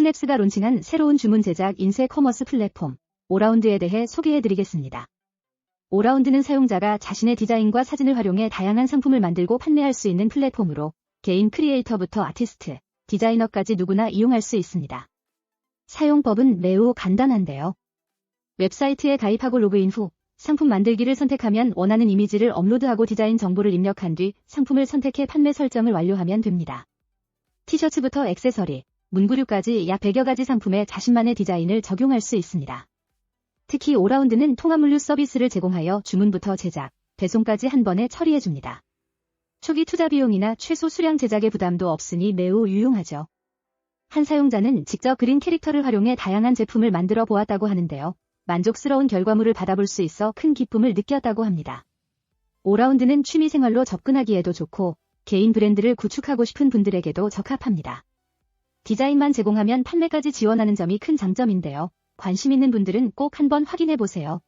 스냅스가 론칭한 새로운 주문 제작 인쇄 커머스 플랫폼 오라운드에 대해 소개해드리겠습니다. 오라운드는 사용자가 자신의 디자인과 사진을 활용해 다양한 상품을 만들고 판매할 수 있는 플랫폼으로 개인 크리에이터부터 아티스트, 디자이너까지 누구나 이용할 수 있습니다. 사용법은 매우 간단한데요. 웹사이트에 가입하고 로그인 후 상품 만들기를 선택하면 원하는 이미지를 업로드하고 디자인 정보를 입력한 뒤 상품을 선택해 판매 설정을 완료하면 됩니다. 티셔츠부터 액세서리, 문구류까지 약 100여 가지 상품에 자신만의 디자인을 적용할 수 있습니다. 특히 오라운드는 통합물류 서비스를 제공하여 주문부터 제작, 배송까지 한 번에 처리해줍니다. 초기 투자 비용이나 최소 수량 제작의 부담도 없으니 매우 유용하죠. 한 사용자는 직접 그린 캐릭터를 활용해 다양한 제품을 만들어 보았다고 하는데요. 만족스러운 결과물을 받아볼 수 있어 큰 기쁨을 느꼈다고 합니다. 오라운드는 취미생활로 접근하기에도 좋고 개인 브랜드를 구축하고 싶은 분들에게도 적합합니다. 디자인만 제공하면 판매까지 지원하는 점이 큰 장점인데요. 관심 있는 분들은 꼭 한번 확인해 보세요.